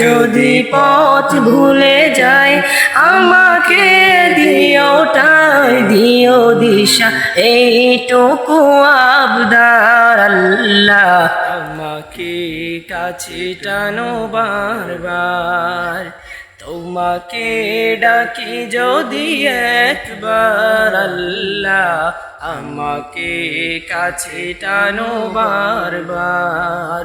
যদি পথ ভুলে যায় আমাকে দিও ঠাই দিও দিশা, এইটুকু আবদার আল্লাহ। আমাকে কাছে টানো বারবার, তোমাকে ডাকি যদি একবার আল্লাহ। আমাকে কাছে টানো বারবার